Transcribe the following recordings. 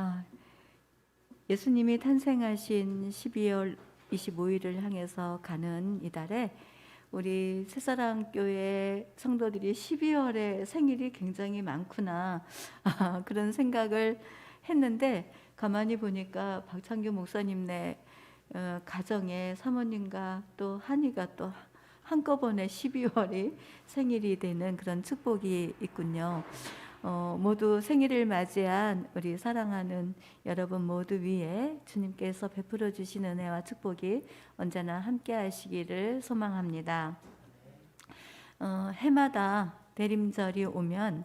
아, 예수님이 탄생하신 12월 25일을 향해서 가는 이달에 우리 새사랑 교회 성도들이 12월에 생일이 굉장히 많구나 아, 그런 생각을 했는데 가만히 보니까 박창규 목사님네 어, 가정에 사모님과 또 한이가 또 한꺼번에 12월이 생일이 되는 그런 축복이 있군요. 어, 모두 생일을 맞이한 우리 사랑하는 여러분 모두 위에 주님께서 베풀어 주신 은혜와 축복이 언제나 함께 하시기를 소망합니다. 어, 해마다 대림절이 오면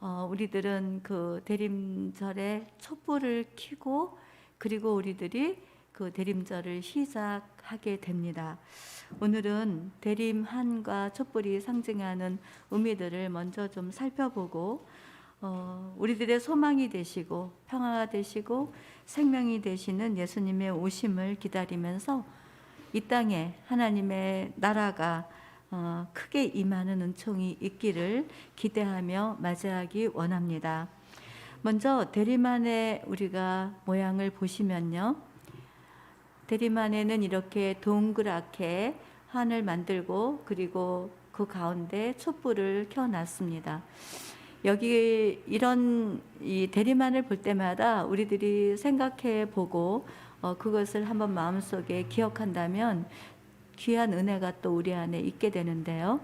어, 우리들은 그 대림절에 촛불을 켜고 그리고 우리들이 그 대림절을 시작하게 됩니다. 오늘은 대림한과 촛불이 상징하는 의미들을 먼저 좀 살펴보고 어, 우리들의 소망이 되시고 평화가 되시고 생명이 되시는 예수님의 오심을 기다리면서 이 땅에 하나님의 나라가 어, 크게 임하는 은총이 있기를 기대하며 맞이하기 원합니다. 먼저 대리만의 우리가 모양을 보시면요. 대리만에는 이렇게 동그랗게 한을 만들고 그리고 그 가운데 촛불을 켜놨습니다. 여기 이런 이 대리만을 볼 때마다 우리들이 생각해 보고 어, 그것을 한번 마음속에 기억한다면 귀한 은혜가 또 우리 안에 있게 되는데요.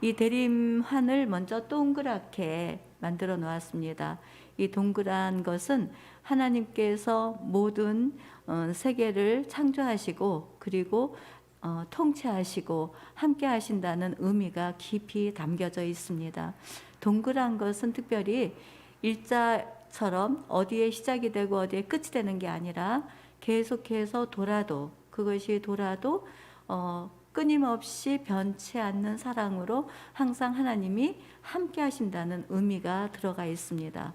이 대림환을 먼저 동그랗게 만들어 놓았습니다. 이 동그란 것은 하나님께서 모든 어, 세계를 창조하시고 그리고 어, 통치하시고 함께 하신다는 의미가 깊이 담겨져 있습니다. 동그란 것은 특별히 일자처럼 어디에 시작이 되고 어디에 끝이 되는 게 아니라 계속해서 돌아도 그것이 돌아도 어, 끊임없이 변치 않는 사랑으로 항상 하나님이 함께 하신다는 의미가 들어가 있습니다.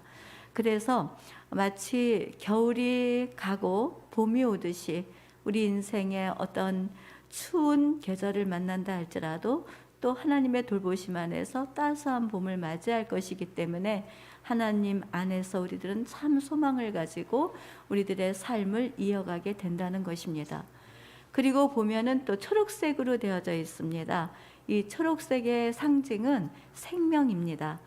그래서 마치 겨울이 가고 봄이 오듯이 우리 인생의 어떤 추운 계절을 만난다 할지라도 또 하나님의 돌보심 안에서 따스한 봄을 맞이할 것이기 때문에 하나님 안에서 우리들은 참 소망을 가지고 우리들의 삶을 이어가게 된다는 것입니다. 그리고 보면은 또 초록색으로 되어져 있습니다. 이 초록색의 상징은 생명입니다.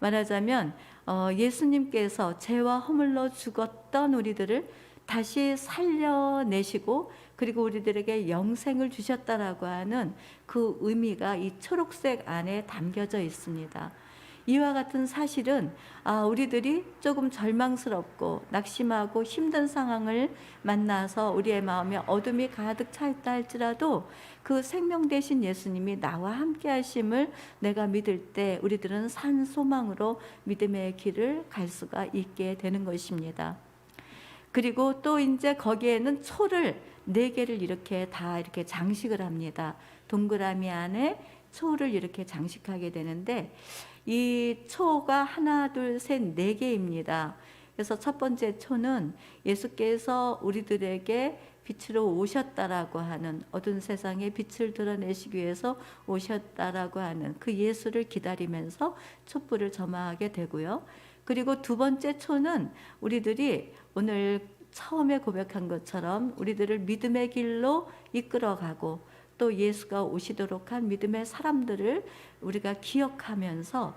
말하자면 어, 예수님께서 죄와 허물로 죽었던 우리들을 다시 살려내시고 그리고 우리들에게 영생을 주셨다라고 하는 그 의미가 이 초록색 안에 담겨져 있습니다. 이와 같은 사실은 아, 우리들이 조금 절망스럽고 낙심하고 힘든 상황을 만나서 우리의 마음에 어둠이 가득 차 있다 할지라도 그 생명 되신 예수님이 나와 함께 하심을 내가 믿을 때 우리들은 산 소망으로 믿음의 길을 갈 수가 있게 되는 것입니다. 그리고 또 이제 거기에는 초를 네 개를 이렇게 다 이렇게 장식을 합니다. 동그라미 안에 초를 이렇게 장식하게 되는데 이 초가 하나, 둘, 셋, 네 개입니다. 그래서 첫 번째 초는 예수께서 우리들에게 빛으로 오셨다라고 하는 어두운 세상에 빛을 드러내시기 위해서 오셨다라고 하는 그 예수를 기다리면서 촛불을 점화하게 되고요. 그리고 두 번째 초는 우리들이 오늘 처음에 고백한 것처럼 우리들을 믿음의 길로 이끌어가고 또 예수가 오시도록 한 믿음의 사람들을 우리가 기억하면서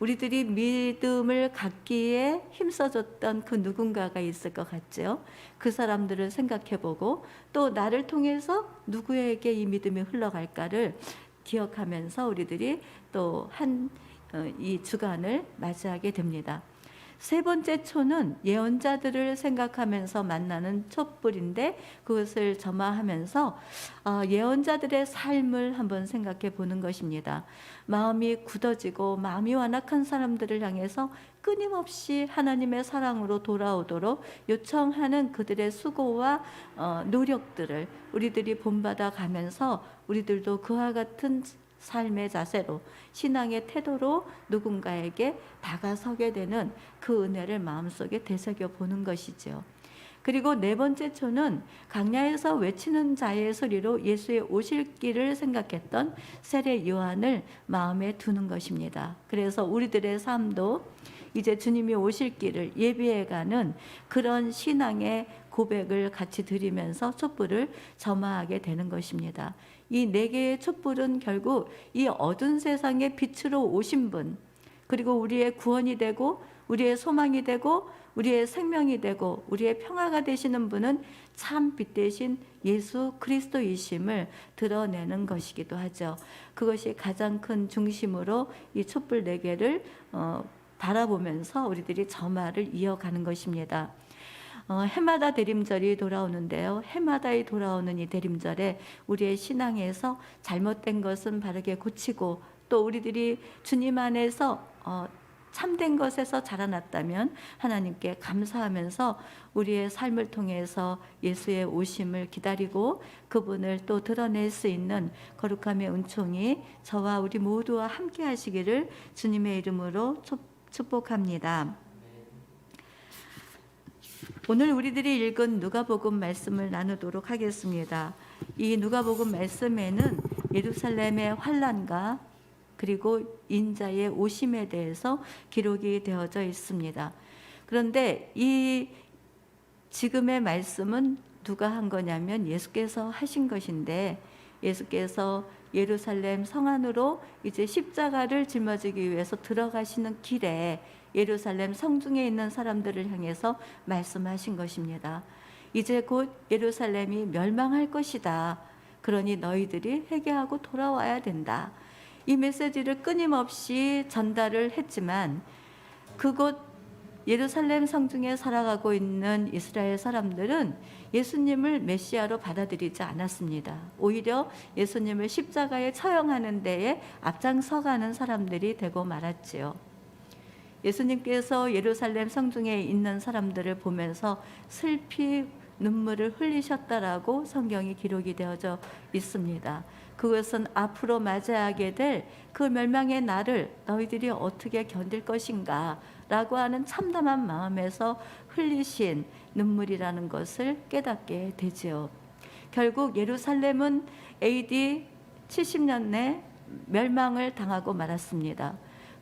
우리들이 믿음을 갖기에 힘써줬던 그 누군가가 있을 것 같죠. 그 사람들을 생각해 보고 또 나를 통해서 누구에게 이 믿음이 흘러갈까를 기억하면서 우리들이 또 한 이 주간을 맞이하게 됩니다. 세 번째 초는 예언자들을 생각하면서 만나는 촛불인데 그것을 점화하면서 어, 예언자들의 삶을 한번 생각해 보는 것입니다. 마음이 굳어지고 마음이 완악한 사람들을 향해서 끊임없이 하나님의 사랑으로 돌아오도록 요청하는 그들의 수고와 어, 노력들을 우리들이 본받아 가면서 우리들도 그와 같은 삶의 자세로 신앙의 태도로 누군가에게 다가서게 되는 그 은혜를 마음속에 되새겨 보는 것이죠. 그리고 네 번째 초는 강야에서 외치는 자의 소리로 예수의 오실 길을 생각했던 세례 요한을 마음에 두는 것입니다. 그래서 우리들의 삶도 이제 주님이 오실 길을 예비해 가는 그런 신앙의 고백을 같이 드리면서 촛불을 점화하게 되는 것입니다. 이 네 개의 촛불은 결국 이 어두운 세상의 빛으로 오신 분, 그리고 우리의 구원이 되고 우리의 소망이 되고 우리의 생명이 되고 우리의 평화가 되시는 분은 참 빛 대신 예수 그리스도이심을 드러내는 것이기도 하죠. 그것이 가장 큰 중심으로 이 촛불 네 개를 어, 바라보면서 우리들이 점화를 이어가는 것입니다. 어, 해마다 대림절이 돌아오는데요. 해마다 이 돌아오는 이 대림절에 우리의 신앙에서 잘못된 것은 바르게 고치고 또 우리들이 주님 안에서 어, 참된 것에서 자라났다면 하나님께 감사하면서 우리의 삶을 통해서 예수의 오심을 기다리고 그분을 또 드러낼 수 있는 거룩함의 은총이 저와 우리 모두와 함께 하시기를 주님의 이름으로 축- 축복합니다. 오늘 우리들이 읽은 누가복음 말씀을 나누도록 하겠습니다. 이 누가복음 말씀에는 예루살렘의 환란과 그리고 인자의 오심에 대해서 기록이 되어져 있습니다. 그런데 이 지금의 말씀은 누가 한 거냐면 예수께서 하신 것인데 예수께서 예루살렘 성 안으로 이제 십자가를 짊어지기 위해서 들어가시는 길에 예루살렘 성중에 있는 사람들을 향해서 말씀하신 것입니다. 이제 곧 예루살렘이 멸망할 것이다. 그러니 너희들이 회개하고 돌아와야 된다. 이 메시지를 끊임없이 전달을 했지만 그곳 예루살렘 성중에 살아가고 있는 이스라엘 사람들은 예수님을 메시아로 받아들이지 않았습니다. 오히려 예수님을 십자가에 처형하는 데에 앞장서가는 사람들이 되고 말았지요. 예수님께서 예루살렘 성중에 있는 사람들을 보면서 슬피 눈물을 흘리셨다라고 성경이 기록이 되어져 있습니다. 그것은 앞으로 맞이하게 될 그 멸망의 날을 너희들이 어떻게 견딜 것인가 라고 하는 참담한 마음에서 흘리신 눈물이라는 것을 깨닫게 되지요. 결국 예루살렘은 AD 70년에 멸망을 당하고 말았습니다.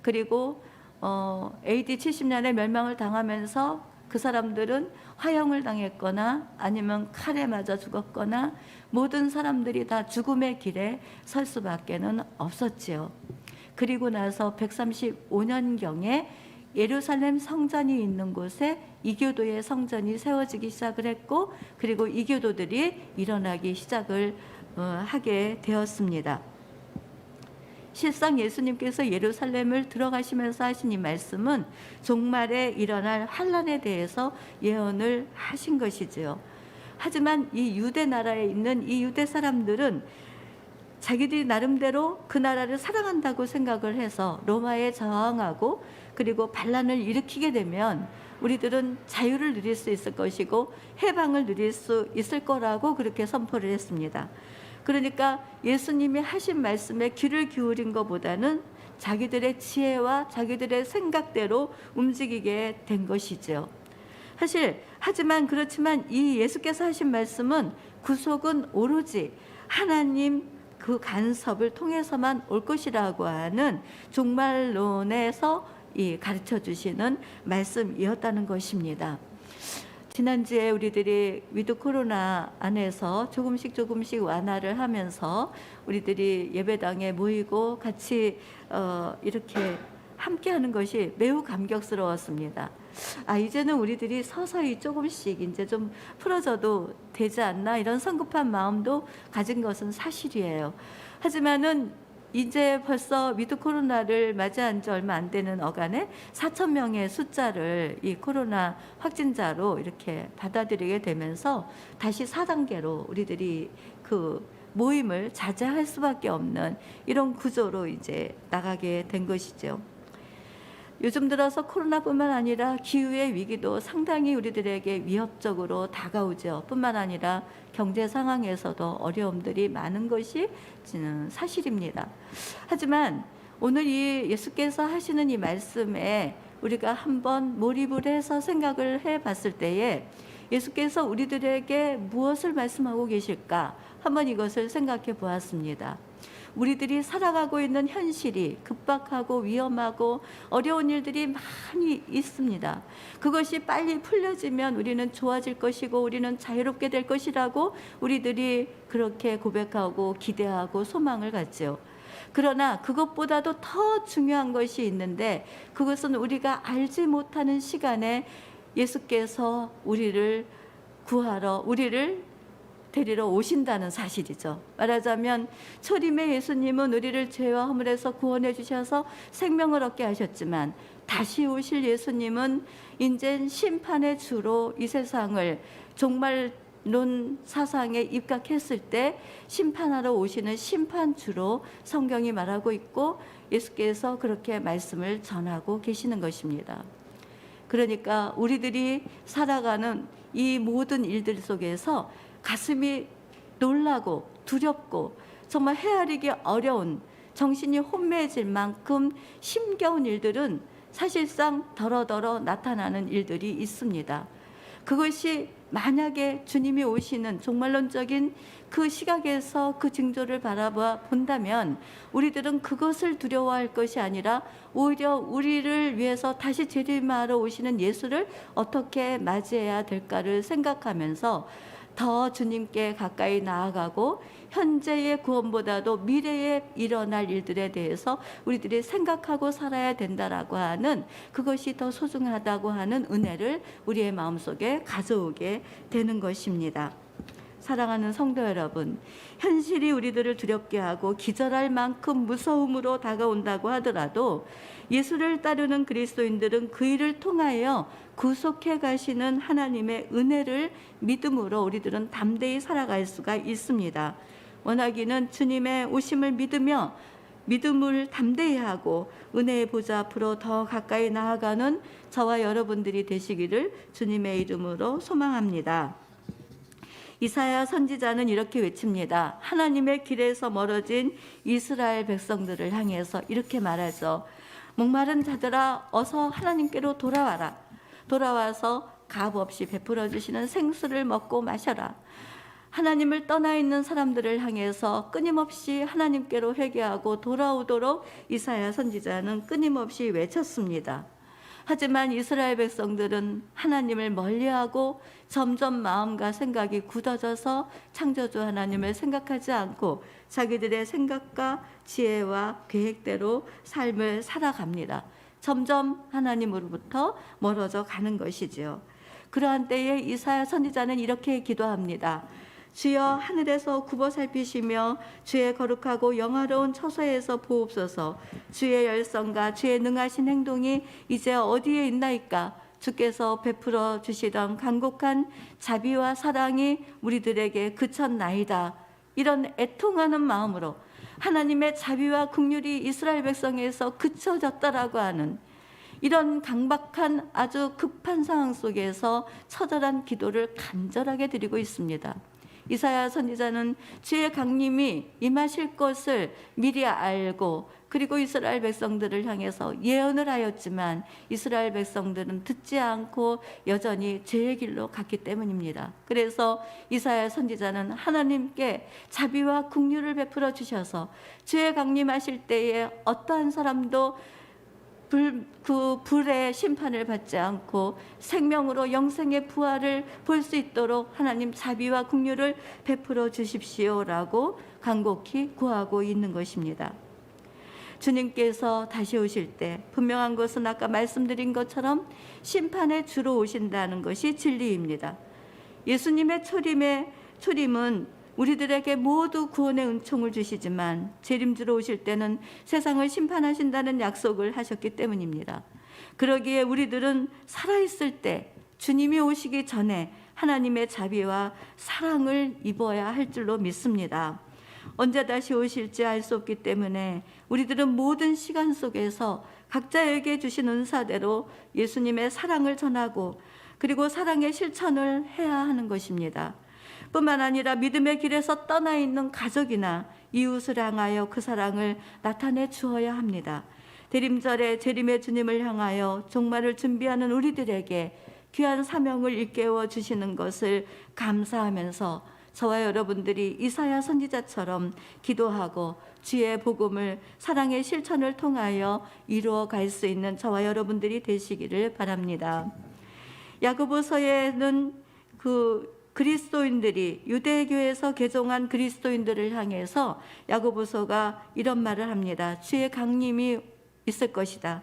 그리고 어, AD 70년에 멸망을 당하면서 그 사람들은 화형을 당했거나 아니면 칼에 맞아 죽었거나 모든 사람들이 다 죽음의 길에 설 수밖에는 없었지요. 그리고 나서 135년경에 예루살렘 성전이 있는 곳에 이교도의 성전이 세워지기 시작을 했고 그리고 이교도들이 일어나기 시작을 어, 하게 되었습니다. 실상 예수님께서 예루살렘을 들어가시면서 하신 이 말씀은 종말에 일어날 환란에 대해서 예언을 하신 것이지요. 하지만 이 유대 나라에 있는 이 유대 사람들은 자기들이 나름대로 그 나라를 사랑한다고 생각을 해서 로마에 저항하고 그리고 반란을 일으키게 되면 우리들은 자유를 누릴 수 있을 것이고 해방을 누릴 수 있을 거라고 그렇게 선포를 했습니다. 그러니까 예수님이 하신 말씀에 귀를 기울인 것보다는 자기들의 지혜와 자기들의 생각대로 움직이게 된 것이죠. 사실 하지만 그렇지만 이 예수께서 하신 말씀은 구속은 오로지 하나님 그 간섭을 통해서만 올 것이라고 하는 종말론에서 이 가르쳐 주시는 말씀이었다는 것입니다. 지난주에 우리들이 위드 코로나 안에서 조금씩 조금씩 완화를 하면서 우리들이 예배당에 모이고 같이 어, 이렇게 함께 하는 것이 매우 감격스러웠습니다. 아 이제는 우리들이 서서히 조금씩 이제 좀 풀어져도 되지 않나 이런 성급한 마음도 가진 것은 사실이에요. 하지만은 이제 벌써 위드 코로나를 맞이한 지 얼마 안 되는 어간에 4천 명의 숫자를 이 코로나 확진자로 이렇게 받아들이게 되면서 다시 4단계로 우리들이 그 모임을 자제할 수밖에 없는 이런 구조로 이제 나가게 된 것이죠. 요즘 들어서 코로나뿐만 아니라 기후의 위기도 상당히 우리들에게 위협적으로 다가오죠. 뿐만 아니라 경제 상황에서도 어려움들이 많은 것이 사실입니다. 하지만 오늘 이 예수께서 하시는 이 말씀에 우리가 한번 몰입을 해서 생각을 해 봤을 때에 예수께서 우리들에게 무엇을 말씀하고 계실까 한번 이것을 생각해 보았습니다. 우리들이 살아가고 있는 현실이 급박하고 위험하고 어려운 일들이 많이 있습니다. 그것이 빨리 풀려지면 우리는 좋아질 것이고 우리는 자유롭게 될 것이라고 우리들이 그렇게 고백하고 기대하고 소망을 갖죠. 그러나 그것보다도 더 중요한 것이 있는데 그것은 우리가 알지 못하는 시간에 예수께서 우리를 구하러 우리를 데리러 오신다는 사실이죠. 말하자면 초림의 예수님은 우리를 죄와 허물에서 구원해 주셔서 생명을 얻게 하셨지만 다시 오실 예수님은 인젠 심판의 주로 이 세상을 종말론 사상에 입각했을 때 심판하러 오시는 심판주로 성경이 말하고 있고 예수께서 그렇게 말씀을 전하고 계시는 것입니다. 그러니까 우리들이 살아가는 이 모든 일들 속에서 가슴이 놀라고 두렵고 정말 헤아리기 어려운 정신이 혼미해질 만큼 힘겨운 일들은 사실상 더러더러 나타나는 일들이 있습니다. 그것이 만약에 주님이 오시는 종말론적인 그 시각에서 그 징조를 바라봐 본다면 우리들은 그것을 두려워할 것이 아니라 오히려 우리를 위해서 다시 재림하러 오시는 예수를 어떻게 맞이해야 될까를 생각하면서 더 주님께 가까이 나아가고 현재의 구원보다도 미래에 일어날 일들에 대해서 우리들이 생각하고 살아야 된다라고 하는 그것이 더 소중하다고 하는 은혜를 우리의 마음속에 가져오게 되는 것입니다. 사랑하는 성도 여러분, 현실이 우리들을 두렵게 하고 기절할 만큼 무서움으로 다가온다고 하더라도 예수를 따르는 그리스도인들은 그 일을 통하여 구속해 가시는 하나님의 은혜를 믿음으로 우리들은 담대히 살아갈 수가 있습니다. 원하기는 주님의 오심을 믿으며 믿음을 담대히 하고 은혜의 보좌 앞으로 더 가까이 나아가는 저와 여러분들이 되시기를 주님의 이름으로 소망합니다. 이사야 선지자는 이렇게 외칩니다. 하나님의 길에서 멀어진 이스라엘 백성들을 향해서 이렇게 말하죠. 목마른 자들아 어서 하나님께로 돌아와라. 돌아와서 값 없이 베풀어 주시는 생수를 먹고 마셔라. 하나님을 떠나 있는 사람들을 향해서 끊임없이 하나님께로 회개하고 돌아오도록 이사야 선지자는 끊임없이 외쳤습니다. 하지만 이스라엘 백성들은 하나님을 멀리하고 점점 마음과 생각이 굳어져서 창조주 하나님을 생각하지 않고 자기들의 생각과 지혜와 계획대로 삶을 살아갑니다. 점점 하나님으로부터 멀어져 가는 것이지요. 그러한 때에 이사야 선지자는 이렇게 기도합니다. 주여 하늘에서 굽어 살피시며 주의 거룩하고 영화로운 처소에서 보옵소서. 주의 열성과 주의 능하신 행동이 이제 어디에 있나이까? 주께서 베풀어 주시던 간곡한 자비와 사랑이 우리들에게 그쳤나이다. 이런 애통하는 마음으로 하나님의 자비와 긍휼이 이스라엘 백성에서 그쳐졌다라고 하는 이런 강박한 아주 급한 상황 속에서 처절한 기도를 간절하게 드리고 있습니다. 이사야 선지자는 주의 강림이 임하실 것을 미리 알고 그리고 이스라엘 백성들을 향해서 예언을 하였지만 이스라엘 백성들은 듣지 않고 여전히 죄의 길로 갔기 때문입니다. 그래서 이사야 선지자는 하나님께 자비와 긍휼을 베풀어 주셔서 주의 강림하실 때에 어떠한 사람도 불, 그 불의 심판을 받지 않고 생명으로 영생의 부활을 볼 수 있도록 하나님 자비와 긍휼을 베풀어 주십시오라고 간곡히 구하고 있는 것입니다. 주님께서 다시 오실 때 분명한 것은 아까 말씀드린 것처럼 심판의 주로 오신다는 것이 진리입니다. 예수님의 초림의 초림은 우리들에게 모두 구원의 은총을 주시지만 재림주로 오실 때는 세상을 심판하신다는 약속을 하셨기 때문입니다. 그러기에 우리들은 살아있을 때 주님이 오시기 전에 하나님의 자비와 사랑을 입어야 할 줄로 믿습니다. 언제 다시 오실지 알 수 없기 때문에 우리들은 모든 시간 속에서 각자에게 주신 은사대로 예수님의 사랑을 전하고 그리고 사랑의 실천을 해야 하는 것입니다. 뿐만 아니라 믿음의 길에서 떠나 있는 가족이나 이웃을 향하여 그 사랑을 나타내 주어야 합니다. 대림절에 재림의 주님을 향하여 종말을 준비하는 우리들에게 귀한 사명을 일깨워 주시는 것을 감사하면서 저와 여러분들이 이사야 선지자처럼 기도하고 주의 복음을 사랑의 실천을 통하여 이루어 갈 수 있는 저와 여러분들이 되시기를 바랍니다. 야고보서에는 그 그리스도인들이 유대교에서 개종한 그리스도인들을 향해서 야고보서가 이런 말을 합니다. 주의 강림이 있을 것이다.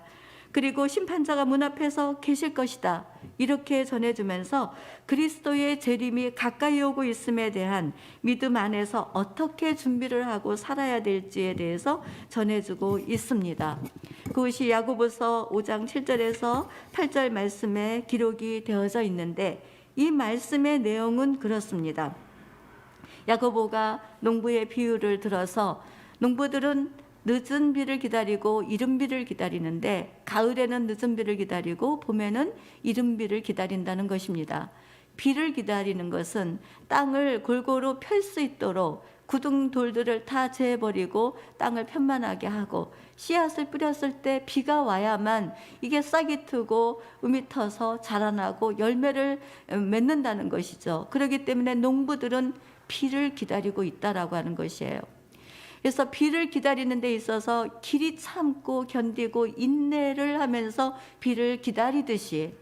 그리고 심판자가 문 앞에서 계실 것이다. 이렇게 전해주면서 그리스도의 재림이 가까이 오고 있음에 대한 믿음 안에서 어떻게 준비를 하고 살아야 될지에 대해서 전해주고 있습니다. 그것이 야고보서 5장 7절에서 8절 말씀에 기록이 되어져 있는데 이 말씀의 내용은 그렇습니다. 야고보가 농부의 비유를 들어서 농부들은 늦은 비를 기다리고 이른 비를 기다리는데 가을에는 늦은 비를 기다리고 봄에는 이른 비를 기다린다는 것입니다. 비를 기다리는 것은 땅을 골고루 펼 수 있도록 구둥 돌들을 다 재버리고 땅을 편만하게 하고 씨앗을 뿌렸을 때 비가 와야만 이게 싹이 트고 음이 터서 자라나고 열매를 맺는다는 것이죠. 그렇기 때문에 농부들은 비를 기다리고 있다라고 하는 것이에요. 그래서 비를 기다리는 데 있어서 길이 참고 견디고 인내를 하면서 비를 기다리듯이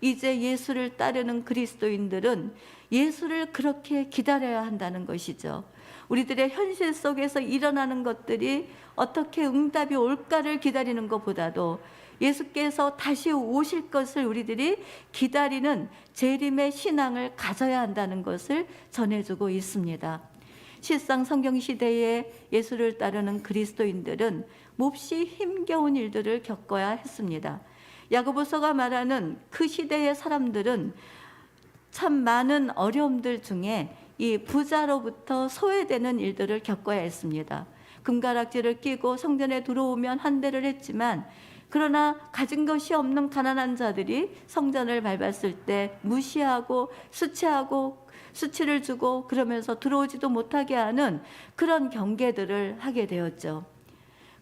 이제 예수를 따르는 그리스도인들은 예수를 그렇게 기다려야 한다는 것이죠. 우리들의 현실 속에서 일어나는 것들이 어떻게 응답이 올까를 기다리는 것보다도 예수께서 다시 오실 것을 우리들이 기다리는 재림의 신앙을 가져야 한다는 것을 전해주고 있습니다. 실상 성경 시대에 예수를 따르는 그리스도인들은 몹시 힘겨운 일들을 겪어야 했습니다. 야고보서가 말하는 그 시대의 사람들은 참 많은 어려움들 중에 이 부자로부터 소외되는 일들을 겪어야 했습니다. 금가락지를 끼고 성전에 들어오면 한 대를 했지만 그러나 가진 것이 없는 가난한 자들이 성전을 밟았을 때 무시하고 수치하고 수치를 주고 그러면서 들어오지도 못하게 하는 그런 경계들을 하게 되었죠.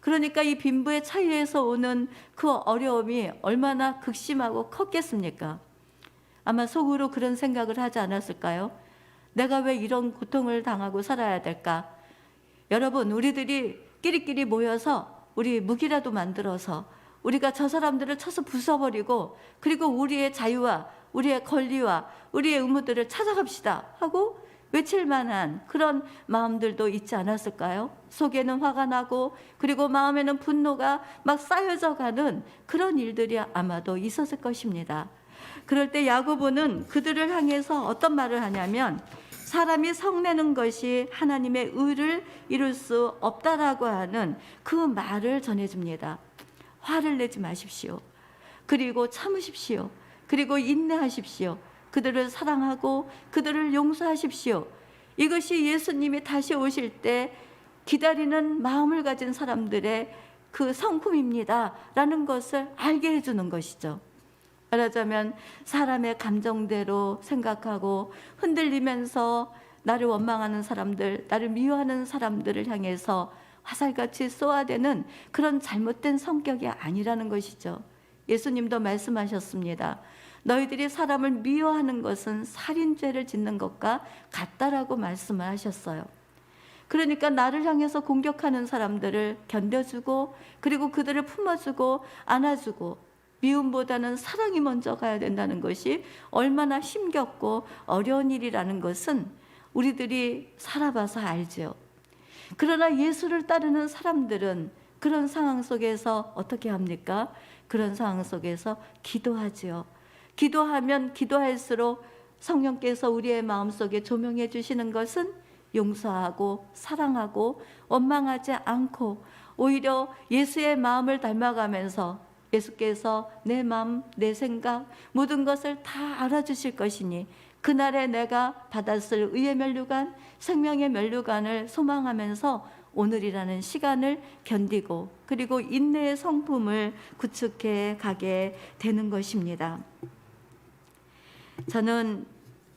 그러니까 이 빈부의 차이에서 오는 그 어려움이 얼마나 극심하고 컸겠습니까? 아마 속으로 그런 생각을 하지 않았을까요? 내가 왜 이런 고통을 당하고 살아야 될까? 여러분, 우리들이 끼리끼리 모여서 우리 무기라도 만들어서 우리가 저 사람들을 쳐서 부숴버리고 그리고 우리의 자유와 우리의 권리와 우리의 의무들을 찾아갑시다 하고 외칠 만한 그런 마음들도 있지 않았을까요? 속에는 화가 나고 그리고 마음에는 분노가 막 쌓여져 가는 그런 일들이 아마도 있었을 것입니다. 그럴 때 야고보는 그들을 향해서 어떤 말을 하냐면 사람이 성내는 것이 하나님의 의를 이룰 수 없다라고 하는 그 말을 전해줍니다. 화를 내지 마십시오. 그리고 참으십시오. 그리고 인내하십시오. 그들을 사랑하고 그들을 용서하십시오. 이것이 예수님이 다시 오실 때 기다리는 마음을 가진 사람들의 그 성품입니다. 라는 것을 알게 해주는 것이죠. 말하자면 사람의 감정대로 생각하고 흔들리면서 나를 원망하는 사람들, 나를 미워하는 사람들을 향해서 화살같이 쏘아대는 그런 잘못된 성격이 아니라는 것이죠. 예수님도 말씀하셨습니다. 너희들이 사람을 미워하는 것은 살인죄를 짓는 것과 같다라고 말씀을 하셨어요. 그러니까 나를 향해서 공격하는 사람들을 견뎌주고 그리고 그들을 품어주고 안아주고 미움보다는 사랑이 먼저 가야 된다는 것이 얼마나 힘겹고 어려운 일이라는 것은 우리들이 살아봐서 알죠. 그러나 예수를 따르는 사람들은 그런 상황 속에서 어떻게 합니까? 그런 상황 속에서 기도하지요. 기도하면 기도할수록 성령께서 우리의 마음속에 조명해 주시는 것은 용서하고 사랑하고 원망하지 않고 오히려 예수의 마음을 닮아가면서 예수께서 내 마음, 내 생각, 모든 것을 다 알아주실 것이니 그날에 내가 받았을 의의 면류관, 생명의 면류관을 소망하면서 오늘이라는 시간을 견디고 그리고 인내의 성품을 구축해 가게 되는 것입니다. 저는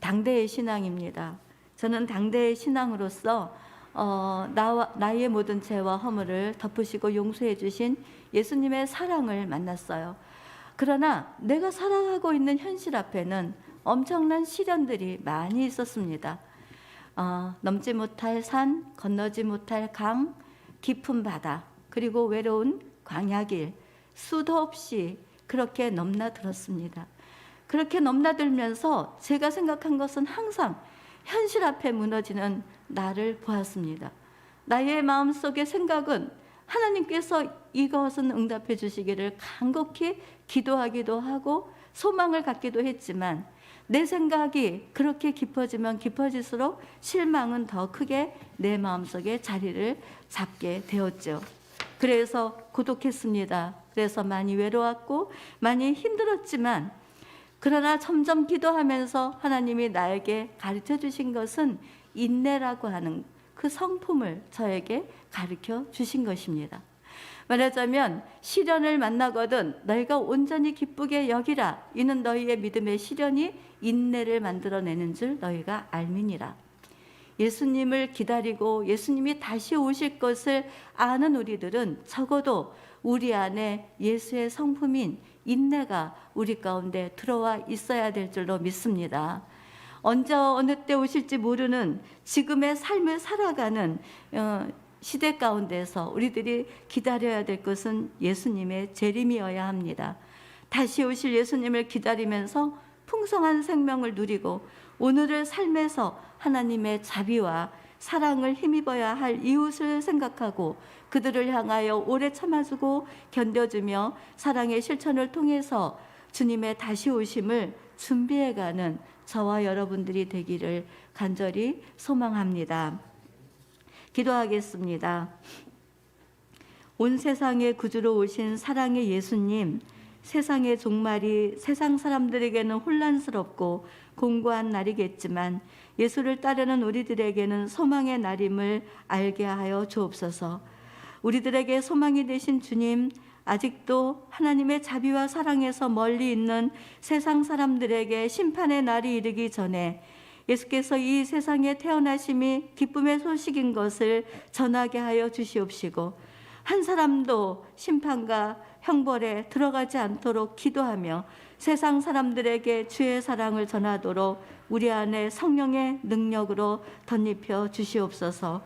당대의 신앙입니다. 저는 당대의 신앙으로서 어, 나와, 나의 모든 죄와 허물을 덮으시고 용서해 주신 예수님의 사랑을 만났어요. 그러나 내가 살아가고 있는 현실 앞에는 엄청난 시련들이 많이 있었습니다. 어, 넘지 못할 산, 건너지 못할 강, 깊은 바다, 그리고 외로운 광야길, 수도 없이 그렇게 넘나들었습니다. 그렇게 넘나들면서 제가 생각한 것은 항상 현실 앞에 무너지는 나를 보았습니다. 나의 마음속의 생각은 하나님께서 이것은 응답해 주시기를 간곡히 기도하기도 하고 소망을 갖기도 했지만 내 생각이 그렇게 깊어지면 깊어질수록 실망은 더 크게 내 마음속에 자리를 잡게 되었죠. 그래서 고독했습니다. 그래서 많이 외로웠고 많이 힘들었지만 그러나 점점 기도하면서 하나님이 나에게 가르쳐 주신 것은 인내라고 하는 그 성품을 저에게 가르쳐 주신 것입니다. 말하자면 시련을 만나거든 너희가 온전히 기쁘게 여기라 이는 너희의 믿음의 시련이 인내를 만들어내는 줄 너희가 알미니라. 예수님을 기다리고 예수님이 다시 오실 것을 아는 우리들은 적어도 우리 안에 예수의 성품인 인내가 우리 가운데 들어와 있어야 될 줄로 믿습니다. 언제 어느 때 오실지 모르는 지금의 삶을 살아가는 어, 시대 가운데서 우리들이 기다려야 될 것은 예수님의 재림이어야 합니다. 다시 오실 예수님을 기다리면서 풍성한 생명을 누리고 오늘의 삶에서 하나님의 자비와 사랑을 힘입어야 할 이웃을 생각하고 그들을 향하여 오래 참아주고 견뎌주며 사랑의 실천을 통해서 주님의 다시 오심을 준비해가는 저와 여러분들이 되기를 간절히 소망합니다. 기도하겠습니다. 온 세상의 구주로 오신 사랑의 예수님, 세상의 종말이 세상 사람들에게는 혼란스럽고 공고한 날이겠지만 예수를 따르는 우리들에게는 소망의 날임을 알게 하여 주옵소서. 우리들에게 소망이 되신 주님, 아직도 하나님의 자비와 사랑에서 멀리 있는 세상 사람들에게 심판의 날이 이르기 전에 예수께서 이 세상에 태어나심이 기쁨의 소식인 것을 전하게 하여 주시옵시고 한 사람도 심판과 형벌에 들어가지 않도록 기도하며 세상 사람들에게 주의 사랑을 전하도록 우리 안에 성령의 능력으로 덧입혀 주시옵소서.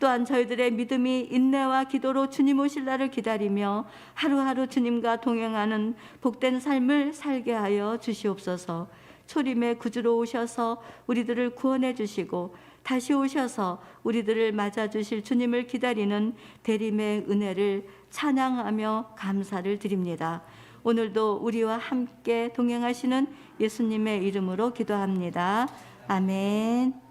또한 저희들의 믿음이 인내와 기도로 주님 오실 날을 기다리며 하루하루 주님과 동행하는 복된 삶을 살게 하여 주시옵소서. 초림의 구주로 오셔서 우리들을 구원해 주시고 다시 오셔서 우리들을 맞아 주실 주님을 기다리는 대림의 은혜를 찬양하며 감사를 드립니다. 오늘도 우리와 함께 동행하시는 예수님의 이름으로 기도합니다. 아멘.